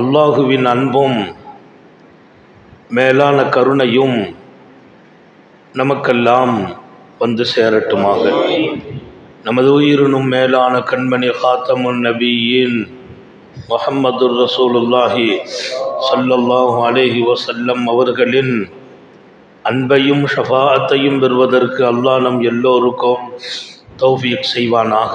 அல்லாஹுவின் அன்பும் மேலான கருணையும் நமக்கெல்லாம் வந்து சேரட்டுமாக. நமது உயிரினும் மேலான கண்மணி ஹாத்தமுன் நபியின் முஹம்மது ரசூலுல்லாஹி சல்லல்லாஹு அலேஹி வசல்லம் அவர்களின் அன்பையும் ஷஃபாத்தையும் பெறுவதற்கு அல்லாஹ் நம் எல்லோருக்கும் தௌஃபீக் செய்வானாக.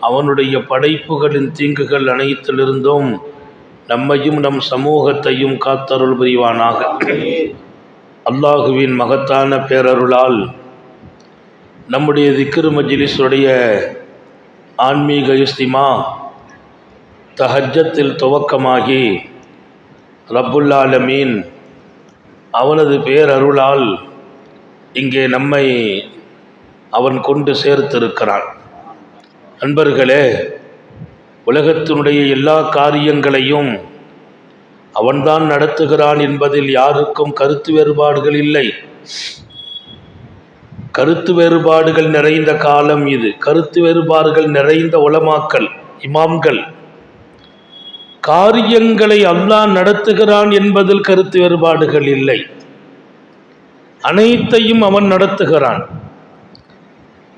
அவனுடைய படைப்புகளின் தீங்குகள் அனைத்திலிருந்தும் நம்மையும் நம் சமூகத்தையும் காத்தருள் புரிவானாக. அல்லாஹுவின் மகத்தான பேரருளால் நம்முடைய திக்ரு மஜ்லிஸுடைய ஆன்மீக இஸ்திமா தஹஜத்தில் துவக்கமாகி ரப்புல் அவனது பேரருளால் இங்கே நம்மை அவன் கொண்டு சேர்த்திருக்கிறான். நண்பர்களே உலகத்தினுடைய எல்லா காரியங்களையும் அவன்தான் நடத்துகிறான் என்பதில் யாருக்கும் கருத்து வேறுபாடுகள் இல்லை. கருத்து வேறுபாடுகள் நிறைந்த காலம் இது. கருத்து வேறுபாடுகள் நிறைந்த உலமாக்கல் இமாம்கள் காரியங்களை அல்லாஹ் நடத்துகிறான் என்பதில் கருத்து வேறுபாடுகள் இல்லை. அனைத்தையும் அவன் நடத்துகிறான்.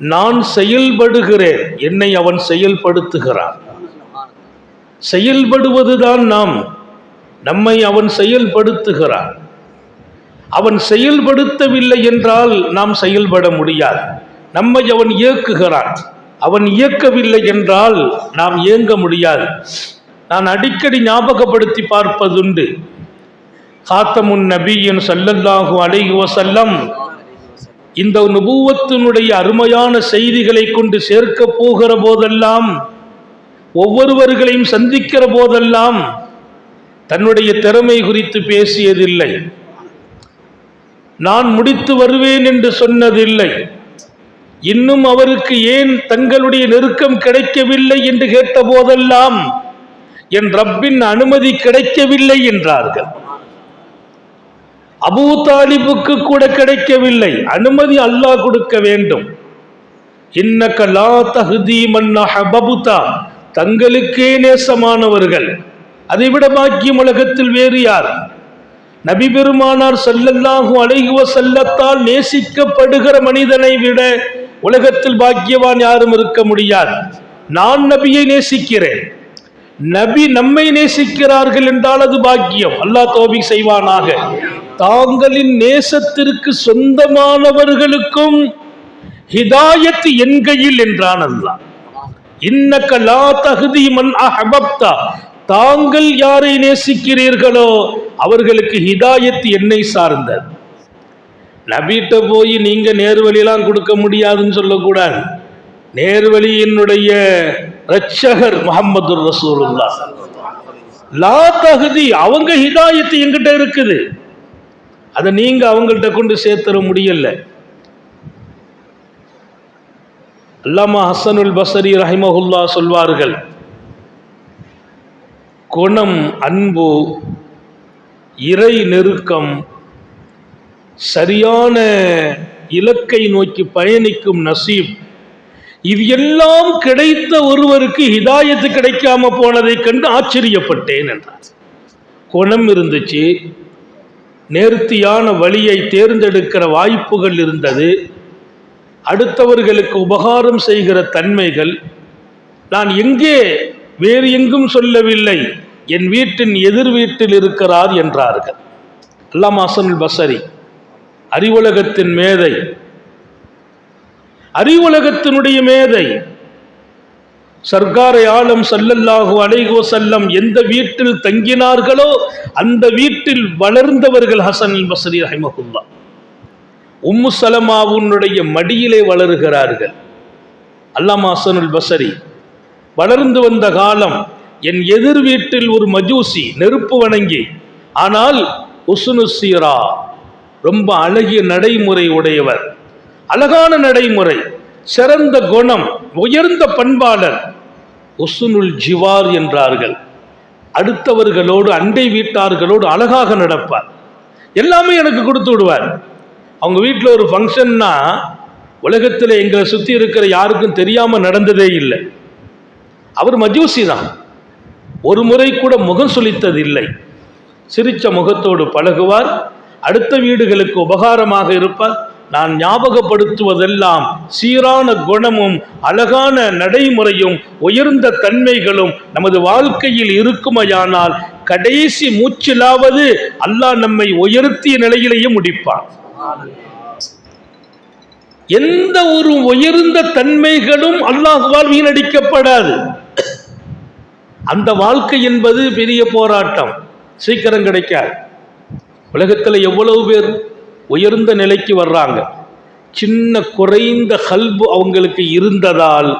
நான் செயல்படுகிறேன் என்னை அவன் செயல்படுத்துகிறான். செயல்படுவதுதான் நாம். நம்மை அவன் செயல்படுத்துகிறான். அவன் செயல்படுத்தவில்லை என்றால் நாம் செயல்பட முடியாது. நம்மை அவன் இயக்குகிறான். அவன் இயக்கவில்லை என்றால் நாம் இயங்க முடியாது. நான் அடிக்கடி ஞாபகப்படுத்தி பார்ப்பதுண்டு. காத்தமுன் நபியின் சல்லல்லாஹு அலைஹி வஸல்லம் இந்த நுபுவத்தினுடைய அருமையான செய்திகளை கொண்டு சேர்க்க போகிற போதெல்லாம் ஒவ்வொருவர்களையும் சந்திக்கிற போதெல்லாம் தன்னுடைய திறமை குறித்து பேசியதில்லை. நான் முடித்து வருவேன் என்று சொன்னதில்லை. இன்னும் அவருக்கு ஏன் தங்களுடைய நெருக்கம் கிடைக்கவில்லை என்று கேட்ட போதெல்லாம் என் ரப்பின் அனுமதி கிடைக்கவில்லை என்றார்கள். அபூ தாலிபுக்கு கூட கிடைக்கவில்லை. அனுமதி அல்லாஹ் கொடுக்க வேண்டும். இன்னக்க லா தகுதி மன் அஹபபுதா தங்களுக்கே நேசமானவர்கள். அதைவிட பாக்கியம் உலகத்தில் வேறு யார்? நபி பெருமானார் செல்லல்லாகும் அழகுவ செல்லத்தால் நேசிக்கப்படுகிற மனிதனை விட உலகத்தில் பாக்கியவான் யாரும் இருக்க முடியாது. நான் நபியை நேசிக்கிறேன். நபி நம்மை நேசிக்கிறார்கள் என்றால் அது பாக்கியம். அல்லாஹ் தோபி செய்வானாக. தாங்களின் நேசத்திற்கு சொந்தமானவர்களுக்கும் ஹிதாயத் என் கையில் என்றான் அல்லா இன்னக்க லா தகுதி மன் அஹபப்தா. தாங்கள் யாரை நேசிக்கிறீர்களோ அவர்களுக்கு ஹிதாயத் என்னை சார்ந்தது. நபீட்ட போய் நீங்க நேர்வழியெல்லாம் கொடுக்க முடியாதுன்னு சொல்லக்கூடாது. நேர்வழியினுடைய ரட்சகர் முகமது ரசூலுல்லா லா தகுதி அவங்க ஹிதாயத்து எங்கிட்ட இருக்குது. அதை நீங்க அவங்கள்ட்ட கொண்டு சேர்த்துற முடியல. அல்லாமா ஹசனுல் பசரி ரஹிமஹுல்லா சொல்வார்கள் குணம் அன்பு இறை நெருக்கம் சரியான இலக்கை நோக்கி பயணிக்கும் நசீப் இது எல்லாம் கிடைத்த ஒருவருக்கு ஹிதாயத்து கிடைக்காம போனதை கண்டு ஆச்சரியப்பட்டேன் என்றார். குணம் இருந்துச்சு நேர்த்தியான வழியை தேர்ந்தெடுக்கிற வாய்ப்புகள் இருந்தது. அடுத்தவர்களுக்கு உபகாரம் செய்கிற தன்மைகள். நான் எங்கே வேறு எங்கும் சொல்லவில்லை. என் வீட்டின் எதிர் வீட்டில் இருக்கிறார் என்றார்கள். அல்லாம் ஹசனுல் பசரி அறிவுலகத்தின் மேதை. அறிவுலகத்தினுடைய மேதை. சர்க்காரை ஆலம் சல்லல்லாஹு அலைகோ செல்லம் எந்த வீட்டில் தங்கினார்களோ அந்த வீட்டில் வளர்ந்தவர்கள் ஹசன் பசரி ஹைமகுல்லா உம்மு சலமாவுனுடைய மடியிலே வளருகிறார்கள். அல்லாமா ஹசனுல் பசரி வளர்ந்து வந்த காலம் என் எதிர் வீட்டில் ஒரு மஜூசி நெருப்பு வணங்கி ஆனால் உசுனு சீரா ரொம்ப அழகிய நடைமுறை உடையவர். அழகான நடைமுறை. சிறந்த குணம் உயர்ந்த பண்பாளர் உசுனுல் ஜிவார் என்றார்கள். அடுத்தவர்களோடு அண்டை வீட்டார்களோடு அழகாக நடப்பார். எல்லாமே எனக்கு கொடுத்து விடுவார். அவங்க வீட்டில் ஒரு ஃபங்க்ஷன்னா உலகத்தில் எங்களை சுற்றி இருக்கிற யாருக்கும் தெரியாமல் நடந்ததே இல்லை. அவர் மஜூசி தான். ஒரு முறை கூட முகம் சுழித்ததில்லை சிரித்த முகத்தோடு பழகுவார். அடுத்த வீடுகளுக்கு உபகாரமாக இருப்பார். நான் ஞாபகப்படுத்துவதெல்லாம் சீரான குணமும் அழகான நடைமுறையும் உயர்ந்த தன்மைகளும் நமது வாழ்க்கையில் இருக்குமையானால் கடைசி மூச்சிலாவது அல்லாஹ் நம்மை உயர்த்திய நிலையிலேயே முடிப்பான். எந்த ஒரு உயர்ந்த தன்மைகளும் அல்லாஹுவால் வீணடிக்கப்படாது அந்த வாழ்க்கை என்பது பெரிய போராட்டம். சீக்கிரம் கிடைக்காது. உலகத்தில் எவ்வளவு பேர் உயர்ந்த நிலைக்கு வர்றாங்க. சின்ன குறைந்த கல்பு அவங்களுக்கு இருந்ததால்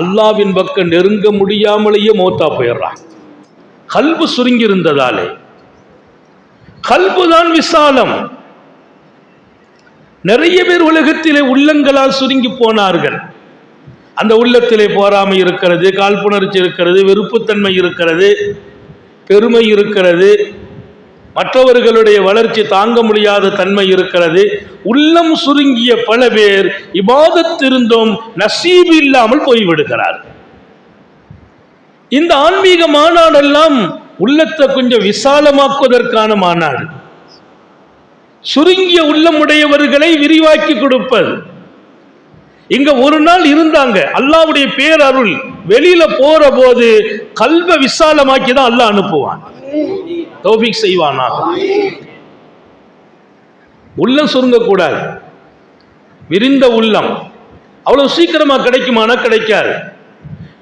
அல்லாவின் பக்கம் நெருங்க முடியாமலேயே மௌத்தா போயிடுறாங்க. கல்பு சுருங்கி இருந்ததாலே கல்பு தான் விசாலம். நிறைய பேர் உலகத்திலே உள்ளங்களால் சுருங்கி போனார்கள். அந்த உள்ளத்திலே போராமை இருக்கிறது காழ்ப்புணர்ச்சி இருக்கிறது வெறுப்புத்தன்மை இருக்கிறது பெருமை இருக்கிறது மற்றவர்களுடைய வளர்ச்சி தாங்க முடியாத தன்மை இருக்கிறது. உள்ளம் சுருங்கிய பல பேர் இபாதத்திருந்தும் நசீபு இல்லாமல் போய்விடுகிறார். இந்த ஆன்மீக மாநாடெல்லாம் உள்ளத்தை கொஞ்சம் விசாலமாக்குவதற்கான மாநாடு. சுருங்கிய உள்ளமுடையவர்களை விரிவாக்கி கொடுப்பது. இங்க ஒரு நாள் இருந்தாங்க அல்லாவுடைய பேரருள் வெளியில போற போது கல்வ விசாலமாக்கி தான் அல்லாஹ் அனுப்புவான். தௌஃபீக் செய்வானா? உள்ளம் சுருங்கக்கூடாது. விரிந்த உள்ளம். அவ்வளவு சீக்கிரமா கிடைக்குமானா கிடைக்காது.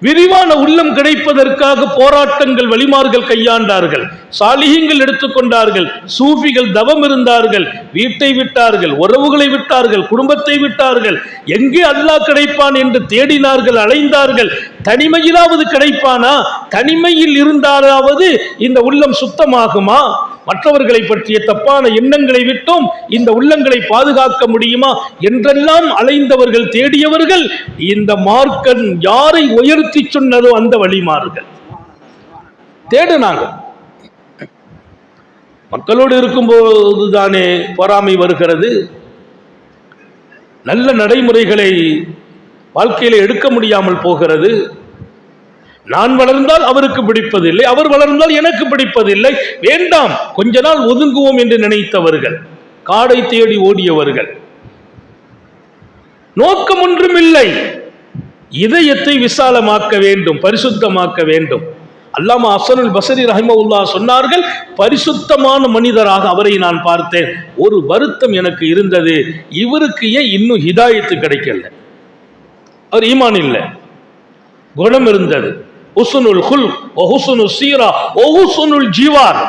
விரிவான உள்ளம் கிடைப்பதற்காக போராட்டங்கள் வழிமார்கள் கையாண்டார்கள். சாலிகங்கள் எடுத்துக்கொண்டார்கள். சூஃபிகள் தவம் இருந்தார்கள். வீட்டை விட்டார்கள். உறவுகளை விட்டார்கள். குடும்பத்தை விட்டார்கள். எங்கே அல்லாஹ் கிடைப்பான் என்று தேடினார்கள் அலைந்தார்கள். தனிமையிலாவது கிடைப்பானா? தனிமையில் இருந்தாலாவது இந்த உள்ளம் சுத்தமாகுமா? மற்றவர்களை பற்றிய தப்பான எண்ணங்களை விட்டும் இந்த உள்ளங்களை பாதுகாக்க முடியுமா என்றெல்லாம் அலைந்தவர்கள் தேடியவர்கள் இந்த மார்க்கன் யாரை உயர்த்தி சொன்னதோ அந்த வழிமார்கள். தேடுனாங்க. மக்களோடு இருக்கும்போது தானே பொறாமை வருகிறது. நல்ல நடைமுறைகளை வாழ்க்கையில் எடுக்க முடியாமல் போகிறது. நான் வளர்ந்தால் அவருக்கு பிடிப்பதில்லை அவர் வளர்ந்தால் எனக்கு பிடிப்பதில்லை. வேண்டாம் கொஞ்ச நாள் ஒதுங்குவோம் என்று நினைத்தவர்கள் காடை தேடி ஓடியவர்கள். நோக்கம் ஒன்றும் இல்லை. இதயத்தை விசாலமாக்க வேண்டும் பரிசுத்தமாக்க வேண்டும். அல்லாமா அசனுல் பசரி ரஹிமவுல்லா சொன்னார்கள் பரிசுத்தமான மனிதராக அவரை நான் பார்த்தேன். ஒரு வருத்தம் எனக்கு இருந்தது. இவருக்கு ஏன் இன்னும் ஹிதாயத்து கிடைக்கல? அவர் ஈமான் இல்லை. குணம் இருந்தது. உசுனுல் ஹுல் ஒஹுசுனு சீரா ஒஹுசுனுல் ஜீவார்.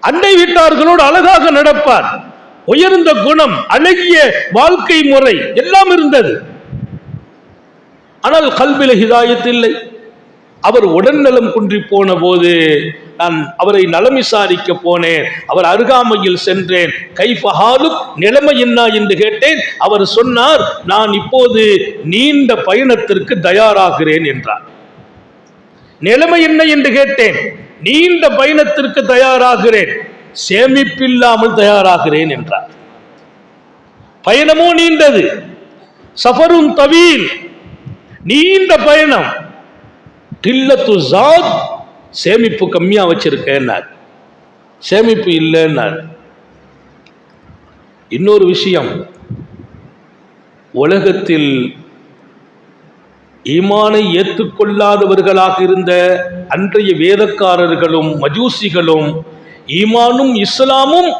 அண்டை வீட்டார்களோடு அழகாக நடப்பார். உயர்ந்த குணம் அழகிய வாழ்க்கை முறை எல்லாம் இருந்தது. ஆனால் கல்வில ஹிதாயத் இல்லை. அவர் உடல்நலம் குன்றி போன போது நான் அவரை நலம் விசாரிக்க போனேன். அவர் அருகாமையில் சென்றேன். கைஃபஹாலுக் நிலைமை என்ன என்று கேட்டேன். அவர் சொன்னார் நான் இப்போது நீண்ட பயணத்திற்கு தயாராகிறேன் என்றார். நிலைமை என்ன என்று கேட்டேன். நீண்ட பயணத்திற்கு தயாராகிறேன். சேமிப்பில்லாமல் தயாராகிறேன் என்றார். பயணமோ நீண்டது. சஃபரும் தவீல். நீண்ட பயணம். டில்லத்து ஜாத் சேமிப்பு கம்மியா வச்சிருக்கேன்னார் சேமிப்பு இல்லைன்னார் இன்னொரு விஷயம். உலகத்தில் ஈமானை ஏற்றுக்கொள்ளாதவர்களாக இருந்த அன்றைய வேதக்காரர்களும் மஜூசிகளும் ஈமானும் இஸ்லாமும்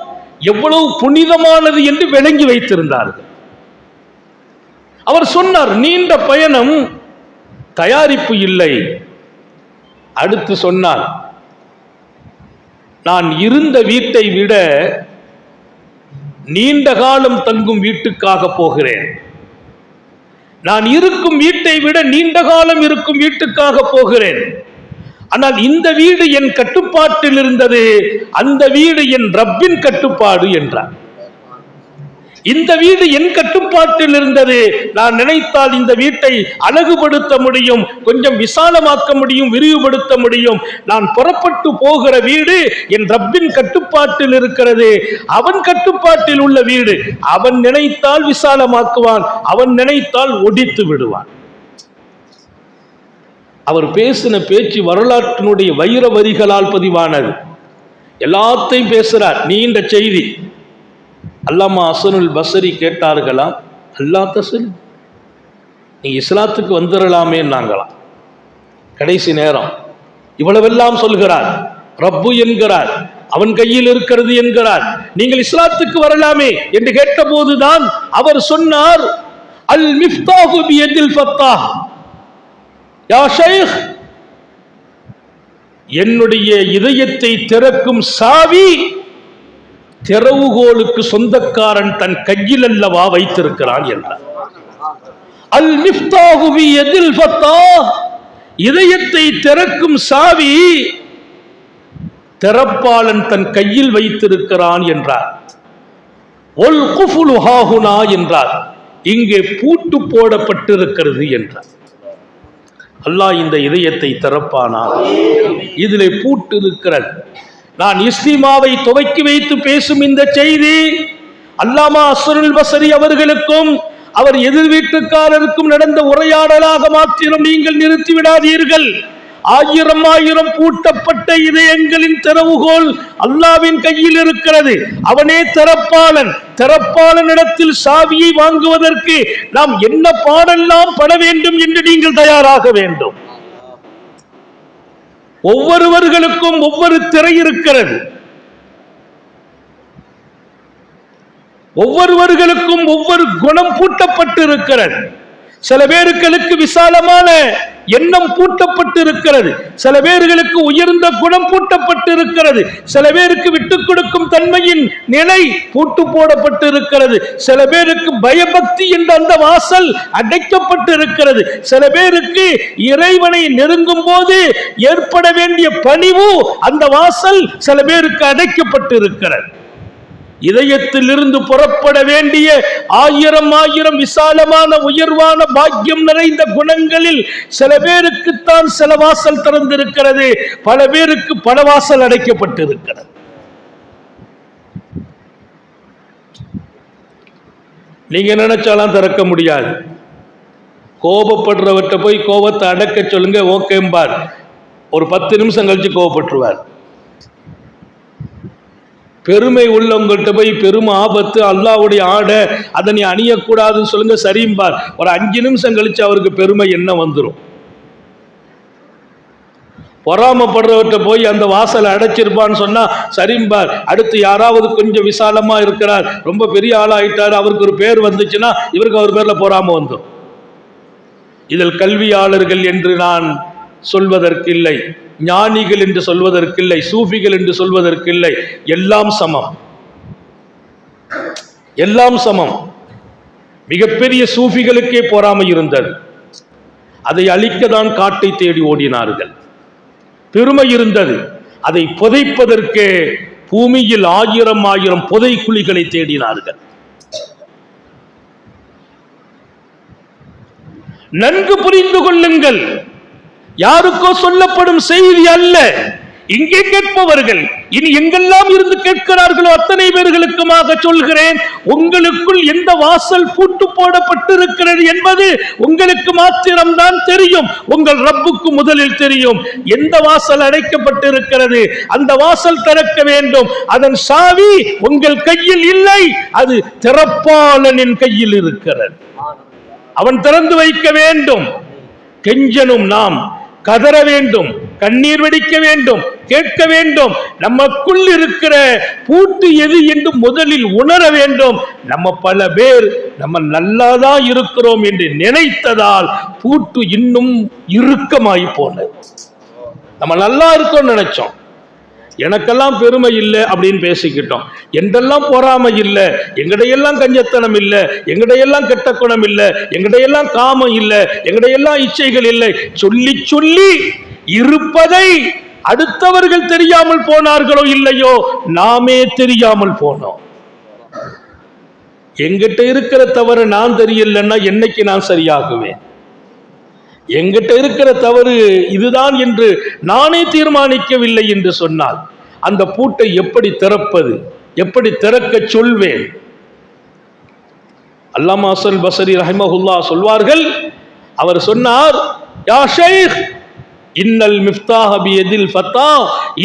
எவ்வளவு புனிதமானது என்று விளங்கி வைத்திருந்தார்கள். அவர் சொன்னார் நீண்ட பயணம் தயாரிப்பு இல்லை. அடுத்து சொன்னார் நான் இருந்த வீட்டை விட நீண்ட காலம் தங்கும் வீட்டுக்காக போகிறேன். நான் இருக்கும் வீட்டை விட நீண்ட காலம் இருக்கும் வீட்டுக்காக போகிறேன். ஆனால் இந்த வீடு என் கட்டுப்பாட்டில் இருந்தது அந்த வீடு என் ரப்பின் கட்டுப்பாடு என்றார். இந்த வீடு என் கட்டுப்பாட்டில் இருந்தது. நான் நினைத்தால் இந்த வீட்டை அழகுபடுத்த முடியும் கொஞ்சம் விசாலமாக்க முடியும் விரிவுபடுத்த முடியும். நான் புறப்பட்டு போகிற வீடு என் ரப்பின் கட்டுப்பாட்டில் இருக்கிறது. அவன் கட்டுப்பாட்டில் உள்ள வீடு. அவன் நினைத்தால் விசாலமாக்குவான் அவன் நினைத்தால் ஒடித்து விடுவான். அவர் பேசின பேச்சு வரலாற்றினுடைய வைர வரிகளால் பதிவானது. எல்லாத்தையும் பேசுறார் நீண்ட செய்தி. அல்லாமா அசனுல் பசரி கேட்டார்களாம் அல்லா தசல் நீ இஸ்லாத்துக்கு வந்துடலாமே நாங்களாம். கடைசி நேரம். இவ்வளவெல்லாம் சொல்கிறார். ரப்பு என்கிறார். அவன் கையில் இருக்கிறது என்கிறார். நீங்கள் இஸ்லாத்துக்கு வரலாமே என்று கேட்டபோதுதான் அவர் சொன்னார். அல் மிஃப்தாஹு பியதில் ஃபத்தாஹ். யா ஷைக் என்னுடைய இதயத்தை திறக்கும் சாவி திறவுகோலுக்கு சொந்தக்காரன் தன் கையில் அல்லவா வைத்திருக்கிறான் என்றார். அல் மிஃப்தாகுவி எதில் ஃபத்தா. இதயத்தை திறக்கும் சாவி திறப்பாளன் தன் கையில் வைத்திருக்கிறான் என்றார். ஒல் குஃபுலு ஹாகுனா என்றார். இங்கே பூட்டு போடப்பட்டிருக்கிறது என்றார். அல்லாஹ் இந்த இதயத்தை திறப்பானா? இதிலே பூட்டு இருக்கிறது நான் இஸ்லிமாவை துவக்கி வைத்து பேசும் இந்த செய்தி அல்லாமா அசுருல் பசரி அவர்களுக்கும் அவர் எதிர் வீட்டுக்காரருக்கும் நடந்த உரையாடலாக மாத்திரம் நீங்கள் நிறுத்திவிடாதீர்கள் ஆயிரம் ஆயிரம் பூட்டப்பட்ட இதயங்களின் திறவுகோல் அல்லாவின் கையில் இருக்கிறது. அவனே திறப்பாளன் திறப்பாளனிடத்தில் சாவியை வாங்குவதற்கு நாம் என்ன பாடெல்லாம் பட வேண்டும் என்று நீங்கள் தயாராக வேண்டும். ஒவ்வொருவர்களுக்கும் ஒவ்வொரு திரை இருக்கிறது. ஒவ்வொருவர்களுக்கும் ஒவ்வொரு குணம் பூட்டப்பட்டு இருக்கிறது சில பேர்களுக்கு விசாலமான எண்ணம் பூட்டப்பட்டு இருக்கிறது சில பேர்களுக்கு உயர்ந்த குணம் பூட்டப்பட்டு இருக்கிறது சில பேருக்கு விட்டுக் கொடுக்கும் தன்மையின் நிலை பூட்டு போடப்பட்டு இருக்கிறது சில பேருக்கு பயபக்தி என்ற அந்த வாசல் அடைக்கப்பட்டு இருக்கிறது சில பேருக்கு இறைவனை நெருங்கும் போது ஏற்பட வேண்டிய பணிவு அந்த வாசல் சில பேருக்கு அடைக்கப்பட்டு இருக்கிறது இதயத்திலிருந்து புறப்பட வேண்டிய ஆயிரம் ஆயிரம் விசாலமான உயர்வான பாக்கியம் நிறைந்த குணங்களில் சில பேருக்குத்தான் சில வாசல் திறந்திருக்கிறது பல பேருக்கு பல வாசல் அடைக்கப்பட்டிருக்கிறது. நீங்க நினைச்சாலாம் திறக்க முடியாது. கோபப்படுறவற்றை போய் கோபத்தை அடக்க சொல்லுங்க ஓகேம்பார். ஒரு பத்து நிமிஷம் கழிச்சு கோபப்பட்டுருவார். பெருமை உள்ளவங்கள்ட்ட போய் பெரும் ஆபத்து அல்லாவுடைய ஆடை அதை நீ அணியக்கூடாதுன்னு சொல்லுங்க சரிம்பார் ஒரு அஞ்சு நிமிஷம் கழிச்சு அவருக்கு பெருமை என்ன வந்துடும் பொறாமப்படுறவர்கிட்ட போய் அந்த வாசலை அடைச்சிருப்பான்னு சொன்னா சரிம்பார் அடுத்து யாராவது கொஞ்சம் விசாலமா இருக்கிறார் ரொம்ப பெரிய ஆளாயிட்டார் அவருக்கு ஒரு பேர் வந்துச்சுன்னா இவருக்கு அவர் பேர்ல பொறாம வந்துடும் இதில் கல்வியாளர்கள் என்று நான் சொல்வதற்கில்லை ஞானிகள் என்று சொல்வதற்கில்லை சூஃபிகள் என்று சொல்வதற்கில்லை. எல்லாம் சமம். எல்லாம் சமம். மிகப்பெரிய சூஃபிகளுக்கே பொறாமை இருந்தது. அதை அழிக்கதான் காட்டை தேடி ஓடினார்கள். பெருமை இருந்தது. அதை புதைப்பதற்கு பூமியில் ஆயிரம் ஆயிரம் புதை குழிகளை தேடினார்கள். நன்கு புரிந்து கொள்ளுங்கள். யாருக்கோ சொல்லப்படும் செய்தி அல்ல. இங்கே கேட்பவர்கள் இனி எங்கெல்லாம் இருந்து கேட்கிறார்களோ அத்தனை பேர்களுக்குமாக சொல்கிறேன் உங்களுக்குள் எந்த வாசல் பூட்டு போடப்பட்டிருக்கிறது என்பது உங்களுக்கு மாத்திரம்தான் தெரியும். உங்கள் ரப்புக்கு முதலில் தெரியும். எந்த வாசல் அடைக்கப்பட்டிருக்கிறது அந்த வாசல் திறக்க வேண்டும். அதன் சாவி உங்கள் கையில் இல்லை அது திறப்பாளனின் கையில் இருக்கிறது. அவன் திறந்து வைக்க வேண்டும். கெஞ்சனும் நாம் கதற வேண்டும் கண்ணீர் வெடிக்க வேண்டும் கேட்க வேண்டும். நமக்குள் இருக்கிற பூட்டு எது என்று முதலில் உணர வேண்டும். நம்ம பல பேர் நம்ம நல்லாதான் இருக்கிறோம் என்று நினைத்ததால் பூட்டு இன்னும் இறுக்கமாகி போனது. நம்ம நல்லா இருக்கோம்னு நினைச்சோம். எனக்கெல்லாம் பெருமை இல்லை அப்படின்னு பேசிக்கிட்டோம். எங்கெல்லாம் பொறாமை இல்லை எங்கடையெல்லாம் கஞ்சத்தனம் இல்லை எங்கடையெல்லாம் கெட்ட குணம் இல்லை எங்கடையெல்லாம் காமம் இல்லை எங்கடையெல்லாம் இச்சைகள் இல்லை சொல்லி சொல்லி இருப்பதை அடுத்தவர்கள் தெரியாமல் போனார்களோ இல்லையோ நாமே தெரியாமல் போனோம். எங்கிட்ட இருக்கிற தவறு நான் தெரியலன்னா என்னைக்கு நான் சரியாகுவேன்? எங்கிட்ட இருக்கிற தவறு இதுதான் என்று நானே தீர்மானிக்கவில்லை என்று சொன்னால் அந்த பூட்டை எப்படி திறப்பது? எப்படி திறக்க சொல்வேன்? அல்லாமா அசல் பசரி ரஹிமஹுல்லா சொல்வார்கள் அவர் சொன்னார் யா ஷைக் இன்னல் மிஃப்தாஹ பியதில் ஃபத்தா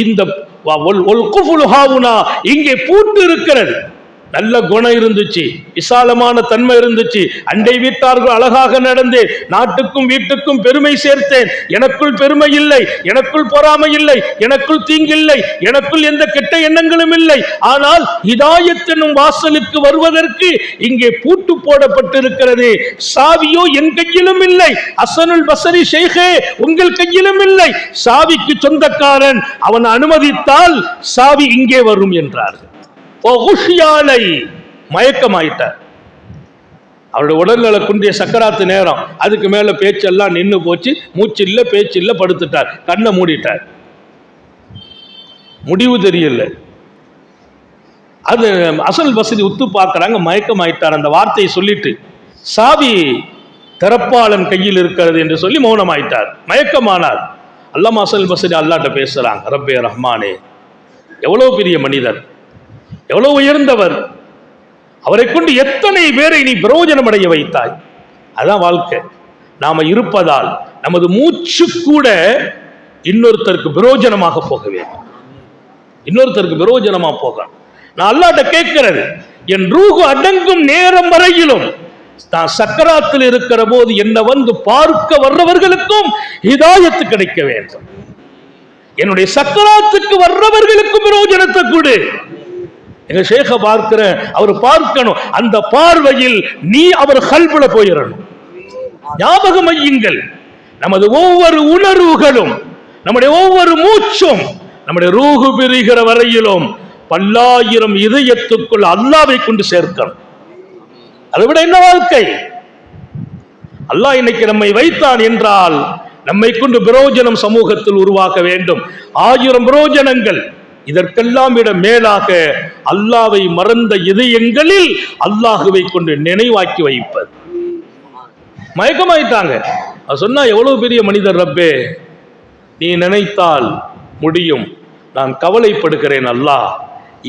இந்த ஒல் ஒல் ஹாவுனா இங்கே பூட்டு இருக்கிறது. நல்ல குணம் இருந்துச்சு விசாலமான தன்மை இருந்துச்சு. அண்டை வீட்டார்கள் அழகாக நடந்து நாட்டுக்கும் வீட்டுக்கும் பெருமை சேர்த்தேன். எனக்குள் பெருமை இல்லை எனக்குள் பொறாமை இல்லை எனக்குள் தீங்கில்லை எனக்குள் எந்த கெட்ட எண்ணங்களும் இல்லை. ஆனால் ஹிதாயத் வாசலுக்கு வருவதற்கு இங்கே பூட்டு போடப்பட்டிருக்கிறது. சாவியோ என் கையிலும் இல்லை. அசனுல் பசரி ஷேகே உங்கள் கையிலும் இல்லை. சாவிக்கு சொந்தக்காரன் அவன் அனுமதித்தால் சாவி இங்கே வரும் என்றார்கள். மயக்கமாயிட்டார். அவருடைய உடல்நல குன்றிய சக்கராத்து நேரம் அதுக்கு மேலே பேச்செல்லாம் நின்று போச்சு மூச்சு இல்லை பேச்சு இல்லை படுத்துட்டார் கண்ணை மூடிட்டார். முடிவு தெரியல. அது அசல் வசதி உத்து பார்க்குறாங்க மயக்கமாயிட்டார் அந்த வார்த்தையை சொல்லிட்டு. சாவி திறப்பாளன் கையில் இருக்கிறது என்று சொல்லி மௌனமாயிட்டார். மயக்கமானார். அல்லாம அசல் வசதி அல்லாட்ட பேசுகிறாங்க ரப்பே ரஹ்மானே எவ்வளோ பெரிய மனிதர்? எவ்வளவு உயர்ந்தவர்? அவரை கொண்டு எத்தனை பேரை நீ பிரயோஜனம் அடைய வைத்தாய்? அதான் வாழ்க்கை. நாம இருப்பதால் நமது மூச்சு கூட இன்னொருத்தருக்கு பிரயோஜனமாக போக வேண்டும். இன்னொருத்தருக்கு பிரயோஜனமா போக நான் அல்லாட்ட கேட்கிறது என் ரூகு அடங்கும் நேரம் வரையிலும் நான் சக்கராத்தில் இருக்கிற போது என்னை வந்து பார்க்க வர்றவர்களுக்கும் இதாயத்து கிடைக்க வேண்டும். என்னுடைய சக்கராத்துக்கு வர்றவர்களுக்கும் பிரயோஜனத்தை கொடு. எங்க ஷேக பார்க்கிற அவர் பார்க்கணும். அந்த பார்வையில் நீ அவர் கல்புல போயிடணும் ஞாபகம் ஐயுங்கள் நமது ஒவ்வொரு உணர்வுகளும் நம்முடைய ஒவ்வொரு மூச்சும் நம்முடைய ரூகு பிரிகிற வரையிலும் பல்லாயிரம் இதயத்துக்குள் அல்லாவை கொண்டு சேர்க்கணும். அதை விட என்ன வாழ்க்கை? அல்லாஹ் இன்னைக்கு நம்மை வைத்தான் என்றால் நம்மை கொண்டு பிரயோஜனம் சமூகத்தில் உருவாக்க வேண்டும். ஆயிரம் பிரயோஜனங்கள். இதற்கெல்லாம் விட மேலாக அல்லாவை மறந்த இதயங்களில் அல்லாஹுவை கொண்டு நினைவாக்கி வைப்பது. மயக்கமாயிட்டாங்க. அது சொன்னா எவ்வளவு பெரிய மனிதர் ரப்பே? நீ நினைத்தால் முடியும். நான் கவலைப்படுகிறேன் அல்லாஹ்.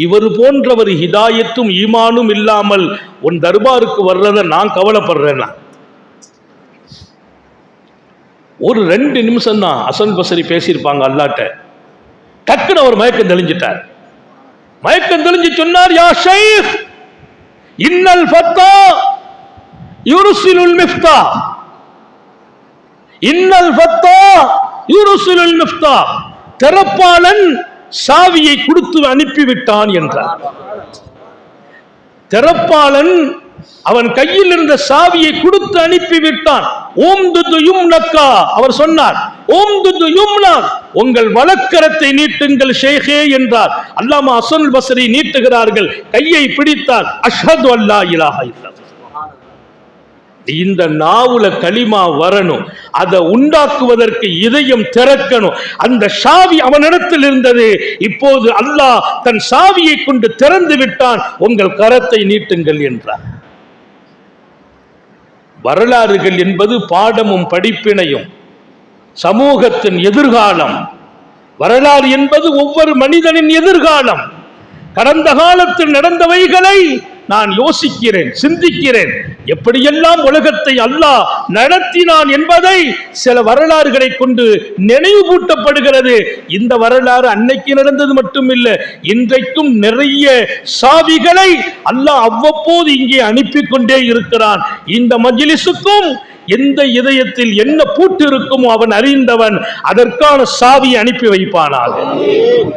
இவர் போன்றவர் ஹிதாயத்தும் ஈமானும் இல்லாமல் உன் தர்பாருக்கு வர்றத நான் கவலைப்படுறேன் ஒரு ரெண்டு நிமிஷம் தான் அசல் பசரி பேசியிருப்பாங்க அல்லாட்ட. டக்குன்னு அவர் மயக்கம் தெளிஞ்சிட்டார். மயக்கம் தெளிஞ்சு சொன்னார் யா ஷைஃப் இன்னல் ஃபத்தா யுருசிலுல் மிஃப்தா. இன்னல் ஃபத்தா யுருசிலுல் மிஃப்தா. திறப்பாளன் சாவியை கொடுத்து அனுப்பிவிட்டான் என்றார். திறப்பாளன் அவன் கையில் இருந்த சாவியை கொடுத்து அனுப்பிவிட்டான். ஓம் துது நக்கா அவர் சொன்னார். உங்கள் வழக்கரத்தை நீட்டுங்கள் ஷேகே என்றார். அல்லாமா அசன் பசரி நீட்டுகிறார்கள் கையை பிடித்தார். அஷது அல்லா இலாக இந்த நாவுல களிமா வரணும் அதை உண்டாக்குவதற்கு இதயம் திறக்கணும். அந்த சாவி அவனிடத்தில் இருந்தது இப்போது அல்லாஹ் தன் சாவியை கொண்டு திறந்து விட்டான் உங்கள் கரத்தை நீட்டுங்கள் என்றார். வரலாறுகள் என்பது பாடமும் படிப்பினையும் சமூகத்தின் எதிர்காலம். வரலாறு என்பது ஒவ்வொரு மனிதனின் எதிர்காலம். கடந்த காலத்தில் நடந்தவைகளை நான் யோசிக்கிறேன் சிந்திக்கிறேன். எப்படியெல்லாம் உலகத்தை அல்லாஹ் நடத்தினான் என்பதை சில வரலாறுகளை கொண்டு நினைவூட்டப்படுகிறது இந்த வரலாறு அன்னைக்கு நடந்தது மட்டுமில்லை இன்றைக்கும் நிறைய சாவிகளை அல்லாஹ் அவ்வப்போது இங்கே அனுப்பி கொண்டே இருக்கிறான். இந்த மஜிலிசுக்கும் எந்த இதயத்தில் என்ன பூட்டு இருக்குமோ அவன் அறிந்தவன் அதற்கான சாவியை அனுப்பி வைப்பானாக.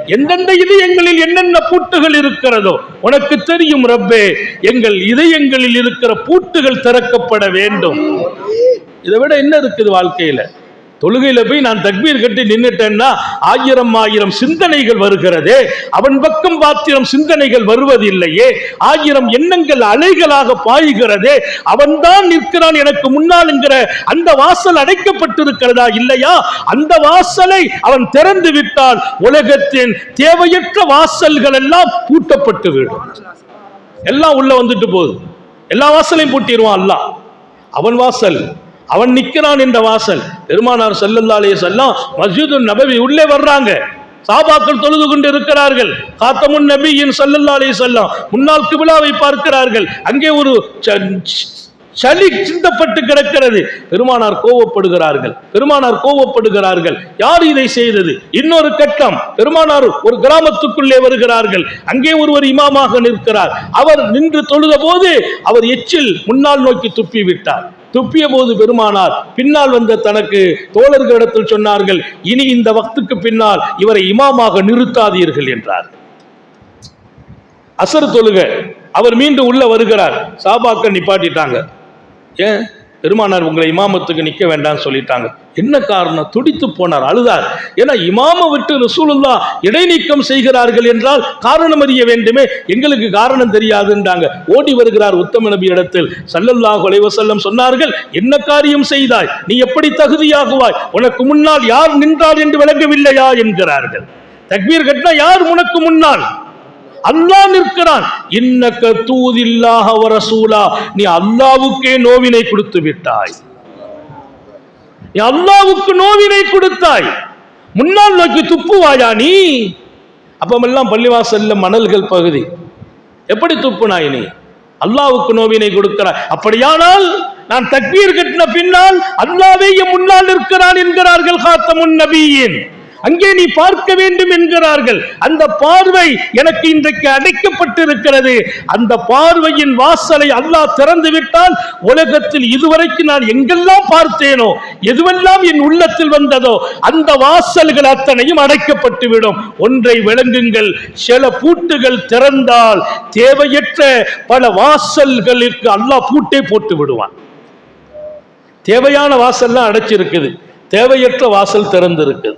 எந்தெந்த இதயங்களில் என்னென்ன பூட்டுகள் இருக்கிறதோ உனக்கு தெரியும் ரப்பே எங்கள் இதயங்களில் இருக்கிற பூட்டுகள் திறக்கப்பட வேண்டும். இதை விட என்ன இருக்குது வாழ்க்கையில? தொழுகையில் போய் நான் தக்பீர் கட்டி நின்னுட்டேன்னா ஆயிரம் ஆயிரம் சிந்தனைகள் வருகிறதே. அவன் பக்கம் பாத்திரம் சிந்தனைகள் வருவதில்லையே. ஆயிரம் எண்ணங்கள் அலைகளாக பாய்கிறதே. அவன்தான் நிற்கிறான் எனக்கு முன்னால் என்கிற அந்த வாசல் அடைக்கப்பட்டிருக்கிறதா இல்லையா? அந்த வாசலை அவன் திறந்து விட்டால் உலகத்தின் தேவையற்ற வாசல்கள் எல்லாம் பூட்டப்பட்டு விடும். எல்லாம் உள்ள வந்துட்டு போகுது. எல்லா வாசலையும் பூட்டிடுவான் அல்லாஹ். அவன் வாசல் அவன் நிற்கிறான் என்ற வாசல். பெருமானார் ஸல்லல்லாஹு செல்லாம் மஸ்ஜிது நபவி உள்ளே வர்றாங்க. சாபாக்கள் தொழுது கொண்டு இருக்கிறார்கள். காத்தமுன் நபியின் ஸல்லல்லாஹு அலைஹி வஸல்லம் முன்னாள் கிபிலாவை பார்க்கிறார்கள். அங்கே ஒரு சளி சிந்தப்பட்டு கிடக்கிறது. பெருமானார் கோவப்படுகிறார்கள். பெருமானார் கோவப்படுகிறார்கள். யார் இதை செய்தது? இன்னொரு கட்டம். பெருமானார் ஒரு கிராமத்துக்குள்ளே வருகிறார்கள். அங்கே ஒருவர் இமாமாக நிற்கிறார். அவர் நின்று தொழுத போது அவர் எச்சில் முன்னால் நோக்கி துப்பி விட்டார் துப்பிய போது பெருமானார் பின்னால் வந்த தனக்கு தோழர்களிடத்தில் சொன்னார்கள் இனி இந்த வக்துக்கு பின்னால் இவரை இமாமாக நிறுத்தாதீர்கள் என்றார். அசர் தொழுக அவர் மீண்டும் உள்ள வருகிறார் சாபாக்கள் நிப்பாட்டிட்டாங்க. ஏன்? பெருமானார் உங்களை இமாமத்துக்கு நிற்க வேண்டாம்னு சொல்லிட்டாங்க. என்ன காரணம்? துடித்து போனார் அழுதார். ஏன்னா இமாம விட்டு ரசூலுல்லா இடைநீக்கம் செய்கிறார்கள் என்றால் காரணம் அறிய வேண்டுமே. எங்களுக்கு காரணம் தெரியாதுன்றாங்க. ஓடி வருகிறார் உத்தம நபி இடத்தில். சல்லல்லா அலைஹி சொன்னார்கள் என்ன காரியம் செய்தாய்? நீ எப்படி தகுதியாகுவாய்? உனக்கு முன்னால் யார் நின்றார் என்று விளங்கவில்லையா? என்கிறார்கள். தக்பீர் கட்டினா யார் உனக்கு முன்னால்? அல்லாஹ் நிற்கிறான். இன்னக்க தூதில்லாஹ வ ரசூலா. நீ அல்லாவுக்கே நோவினை கொடுத்து விட்டாய். நீ அல்லாவுக்கு நோவினை கொடுத்தாய். முன்னால் நோக்கி துப்புவாயா நீ? அப்பமெல்லாம் பள்ளிவாசல்ல மணல்கள் பகுதி. எப்படி துப்புனாய் நீ? அல்லாவுக்கு நோவினை கொடுக்கிறாய். அப்படியானால் நான் தக்வீர் கட்டின பின்னால் அல்லாவே முன்னால் இருக்கிறான் என்கிறார்கள் காத்தமுன் நபியின். அங்கே நீ பார்க்க வேண்டும் என்கிறார்கள். அந்த பார்வை எனக்கு இன்றைக்கு அடைக்கப்பட்டிருக்கிறது. அந்த பார்வையின் வாசலை அல்லாஹ் திறந்து விட்டால் உலகத்தில் இதுவரைக்கும் நான் எங்கெல்லாம் பார்த்தேனோ எதுவெல்லாம் என் உள்ளத்தில் வந்ததோ அந்த வாசல்கள் அத்தனையும் அடைக்கப்பட்டு விடும் ஒன்றை விளங்குங்கள் சில பூட்டுகள் திறந்தால் தேவையற்ற பல வாசல்களுக்கு அல்லாஹ் பூட்டே போட்டு விடுவான் தேவையான வாசல்லாம் அடைச்சிருக்குது. தேவையற்ற வாசல் திறந்திருக்குது.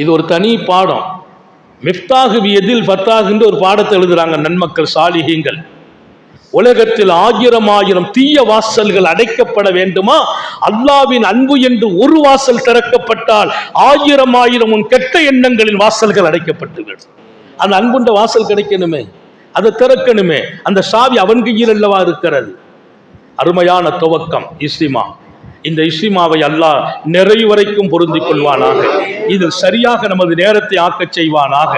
இது ஒரு தனி பாடம். மிஃப்தாகு எதில் ஃபத்தாகுன்ற ஒரு பாடத்தை எழுதுறாங்க நன்மக்கள் சாலிகங்கள் உலகத்தில் ஆயிரம் ஆயிரம் தீய வாசல்கள் அடைக்கப்பட வேண்டுமா? அல்லாவின் அன்பு என்று ஒரு வாசல் திறக்கப்பட்டால் ஆயிரம் ஆயிரம் உன் கெட்ட எண்ணங்களின் வாசல்கள் அடைக்கப்பட்டுள்ளது அந்த அன்புண்ட வாசல் கிடைக்கணுமே. அதை திறக்கணுமே. அந்த சாவி அவன் கையில் அல்லவா இருக்கிறது? அருமையான துவக்கம் இஸ்லிமா இந்த இஸ்லிமாவை அல்லாஹ் நிறைவரைக்கும் பொருந்திக் கொள்வானாக. இதில் சரியாக நமது நேரத்தை ஆக்கச் செய்வானாக.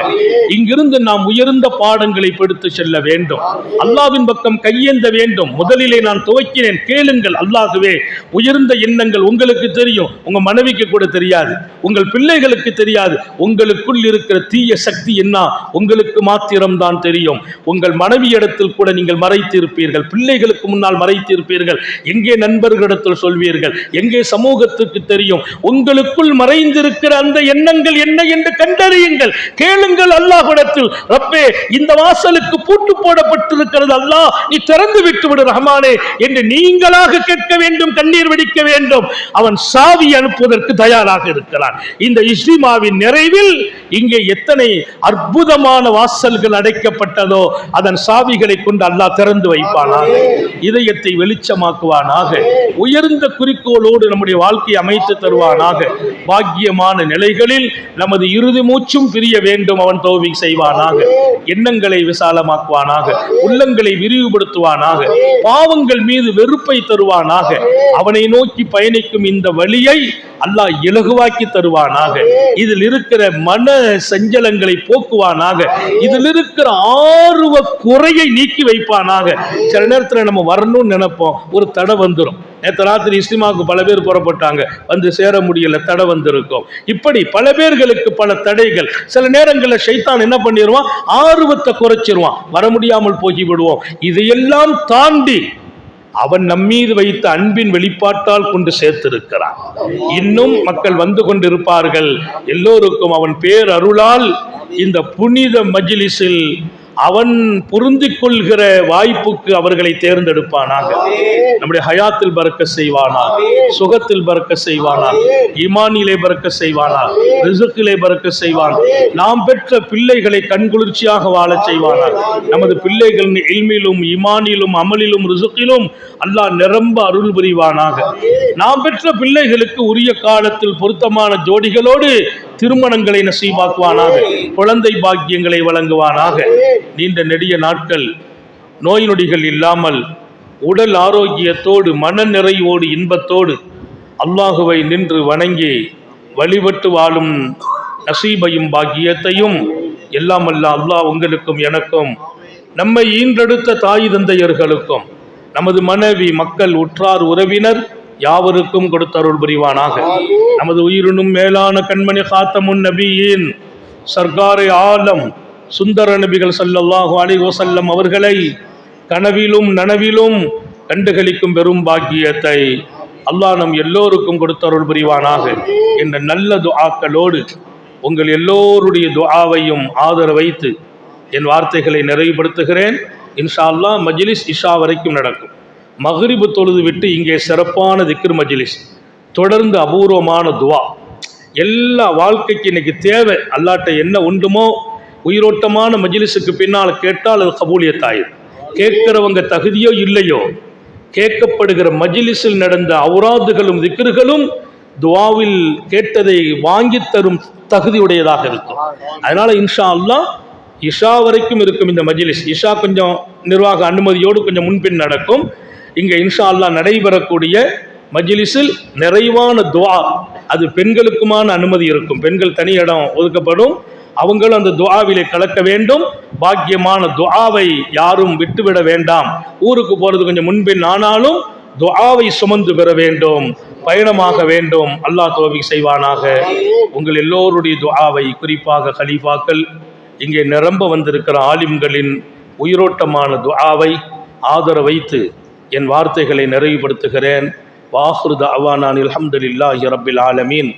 இங்கிருந்து நாம் உயர்ந்த பாடங்களை பிடித்து செல்ல வேண்டும். அல்லாவின் பக்கம் கையேந்த வேண்டும். முதலிலே நான் துவக்கினேன். கேளுங்கள் அல்லாகவே உயர்ந்த எண்ணங்கள் உங்களுக்கு தெரியும். உங்க மனைவிக்கு கூட தெரியாது. உங்கள் பிள்ளைகளுக்கு தெரியாது. உங்களுக்குள் இருக்கிற தீய சக்தி என்ன? உங்களுக்கு மாத்திரம்தான் தெரியும். உங்கள் மனைவி இடத்தில் கூட நீங்கள் மறைத்திருப்பீர்கள். பிள்ளைகளுக்கு முன்னால் மறைத்திருப்பீர்கள். எங்கே நண்பர்களிடத்தில் சொல்வீர்கள். எங்கே சமூகத்துக்கு தெரியும். உங்களுக்குள் மறைந்திருக்கிற அந்த எண்ணங்கள் என்ன என்று கண்டறியுங்கள். கேளுங்கள் அல்லாஹுடத்தில் ரப்பே இந்த வாசலுக்கு பூட்டு போடப்பட்டிருக்கிறது. அல்லாஹ் நீ திறந்து விட்டு விடு என்று நீங்களாக கேட்க வேண்டும் கண்ணீர் வெடிக்க வேண்டும். அவன் சாவி அனுப்புவதற்கு தயாராக இருக்கிறான். இந்த இஸ்லிமாவின் நிறைவில் இங்கே எத்தனை அற்புதமான வாசல்கள் அடைக்கப்பட்டதோ அதன் சாவிகளை கொண்டு அல்லாஹ் திறந்து வைப்பானாக. இதயத்தை வெளிச்சமாக்குவானாக. உயர்ந்த குறிக்கோளோடு நம்முடைய வாழ்க்கையை அமைத்து தருவானாக. பாக்கியமான நிலை நிலைகளில் நமது இறுதி மூச்சும் பிரிய வேண்டும் அவன் தோல்வி செய்வானாக. எண்ணங்களை விசாலமாக்குவானாக உள்ளங்களை விரிவுபடுத்துவானாக பாவங்கள் மீது வெறுப்பை தருவானாக அவனை நோக்கி பயணிக்கும் இந்த வழியை அல்லாஹ் இலகுவாக்கி தருவானாக. இதில் இருக்கிற மன சஞ்சலங்களை போக்குவானாக. இதில் இருக்கிற ஆர்வ குறையை நீக்கி வைப்பானாக. சில நேரத்தில் நம்ம வரணும்னு நினைப்போம் ஒரு தடை வந்துடும் நேற்று ராத்திரி இஸ்லிமாவுக்கு பல பேர் புறப்பட்டாங்க வந்து சேர முடியல தடை வந்திருக்கும். இப்படி பல பேர்களுக்கு பல தடைகள். சில நேரங்களில் ஷைத்தான் என்ன பண்ணிடுவான் ஆர்வத்தை குறைச்சிருவான். வர முடியாமல் போகிவிடுவோம். இதையெல்லாம் தாண்டி அவன் நம்மீது வைத்த அன்பின் வெளிப்பாட்டால் கொண்டு சேர்த்திருக்கிறான். இன்னும் மக்கள் வந்து கொண்டிருப்பார்கள். எல்லோருக்கும் அவன் பேர் அருளால் இந்த புனித மஜிலிஸில் அவன் பொருந்திக் கொள்கிற வாய்ப்புக்கு அவர்களை தேர்ந்தெடுப்பானாக. நம்முடைய ஹயாத்தில் பறக்க செய்வானா சுகத்தில் பறக்க செய்வானா ஈமானிலே பறக்க செய்வானா ரிசுக்கிலே பறக்க செய்வான் நாம் பெற்ற பிள்ளைகளை கண்குளிர்ச்சியாக வாழச் செய்வானா நமது பிள்ளைகள் இல்மிலும் ஈமானிலும் அமலிலும் ரிசுக்கிலும் அல்லாஹ் நிரம்ப அருள் புரிவானாக. நாம் பெற்ற பிள்ளைகளுக்கு உரிய காலத்தில் பொருத்தமான ஜோடிகளோடு திருமணங்களை நசீபாக்குவானாக குழந்தை பாக்கியங்களை வழங்குவானாக. நீண்ட நெடிய நாட்கள் நோய் நொடிகள் இல்லாமல் உடல் ஆரோக்கியத்தோடு மன நிறைவோடு இன்பத்தோடு அல்லாஹுவை நின்று வணங்கி வழிபட்டு வாழும் நசீபையும் பாக்கியத்தையும் எல்லாம் அல்ல அல்லாஹ் உங்களுக்கும் எனக்கும் நம்மை ஈன்றெடுத்த தாய் தந்தையர்களுக்கும் நமது மனைவி மக்கள் உற்றார் உறவினர் யாவருக்கும் கொடுத்தருள் புரிவானாக. நமது உயிரினும் மேலான கண்மணி காத்தமுன் நபியின் சர்க்காரை ஆலம் சுந்தர நபிகள் ஸல்லல்லாஹு அலைஹி வஸல்லம் அவர்களை கனவிலும் நனவிலும் கண்டுகளிக்கும் பெரும் பாக்கியத்தை அல்லாஹ் நம் எல்லோருக்கும் கொடுத்தருள் புரிவானாக. என்ற நல்ல துஆக்களோடு உங்கள் எல்லோருடைய துஆவையும் ஆதரவைத்து என் வார்த்தைகளை நிறைவுபடுத்துகிறேன். இன்ஷா அல்லாஹ் மஜ்லிஸ் இஷா வரைக்கும் நடக்கும். மகரிபு தொழுது விட்டு இங்கே சிறப்பான திக்ர் மஜிலிஸ் தொடர்ந்து அபூர்வமான துவா. எல்லா வாழ்க்கைக்கு இன்னைக்கு தேவை அல்லாட்ட என்ன உண்டுமோ உயிரோட்டமான மஜிலிஸுக்கு பின்னால் கேட்டால் அது கபூலியத்தாயிரும் கேட்கிறவங்க தகுதியோ இல்லையோ கேட்கப்படுகிற மஜிலிஸில் நடந்த அவுராதுகளும் திக்ருகளும் துவாவில் கேட்டதை வாங்கி தரும் தகுதியுடையதாக இருக்கும். அதனால் இன்ஷா அல்லாஹ் இஷா வரைக்கும் இருக்கும் இந்த மஜிலிஸ். இஷா கொஞ்சம் நிர்வாக அனுமதியோடு கொஞ்சம் முன்பின் நடக்கும். இங்கே இன்ஷா அல்லாஹ் நடைபெறக்கூடிய மஜ்லிஸில் நிறைவான துவா. அது பெண்களுக்குமான அனுமதி இருக்கும். பெண்கள் தனி இடம் ஒதுக்கப்படும். அவங்களும் அந்த துவாவிலே கலக்க வேண்டும். பாக்கியமான துவாவை யாரும் விட்டுவிட வேண்டாம். ஊருக்கு போகிறது கொஞ்சம் முன்பின் ஆனாலும் துவாவை சுமந்து பெற வேண்டும். பயணமாக வேண்டும். அல்லாஹ் தோவி செய்வானாக. உங்கள் எல்லோருடைய துவாவை குறிப்பாக ஹலீஃபாக்கள் இங்கே நிரம்ப வந்திருக்கிற ஆலிம்களின் உயிரோட்டமான துவாவை ஆதரவைத்து என் வார்த்தைகளை நிறைவுபடுத்துகிறேன். வாஹ்ருத அவானான் அல்ஹம்துலில்லாஹி ரபில் ஆலமீன்.